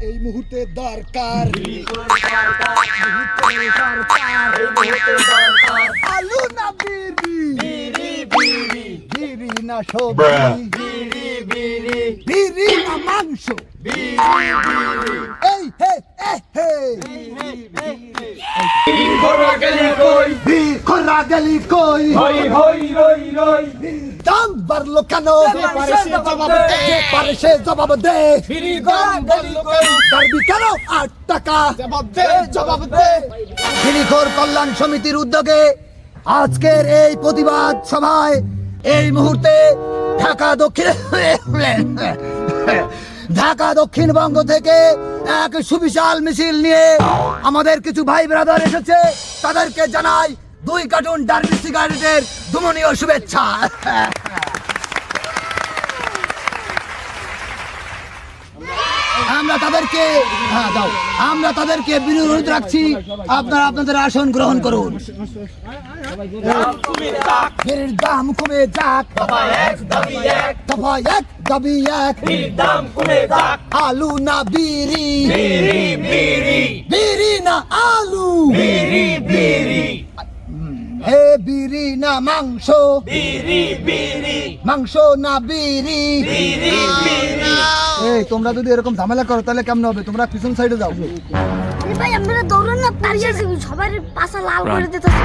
এই মুহূর্তে দরকার। আলু না বিড়ি? বিড়ি না সবজি? বিড়ি না মাংস? এই হে এ হে বি খরা গেলি কই? দাম বাড়লো কেন? পারে সে জবাব দে। পারে সে জবাব দে। দাবি কেন? আট টাকা। জবাব দে জবাব দে। গিরিখোর কল্যাণ সমিতির উদ্যোগে আজকের এই প্রতিবাদ সভায় এই মুহূর্তে ঢাকা দক্ষিণ ঢাকা দক্ষিণবঙ্গ থেকে এক সুবিশাল মিছিল নিয়ে আমাদের কিছু ভাই ব্রাদার এসেছে। তাদেরকে জানাই দুই কার্টুন ডার্বি সিগারেটের দুমনীয় শুভেচ্ছা। আমরা তাদেরকে হ্যাঁ দাও আমরা তাদেরকে রাখছি। আপনারা আপনাদের আসন গ্রহণ করুন। দাম কমে যাক। দফা এক। দাবি এক আলু না বিড়ি? বিড়ি না আলু? হে বিড়ি না মাংস? মাংস না বিড়ি? এই তোমরা যদি এরকম ঝামেলা করো তাহলে কেমন হবে? তোমরা পিছন সাইডে যাও। ভাই আপনারা দৌড়ান না আছি। সবার পাশা লাল করে দিতেছে।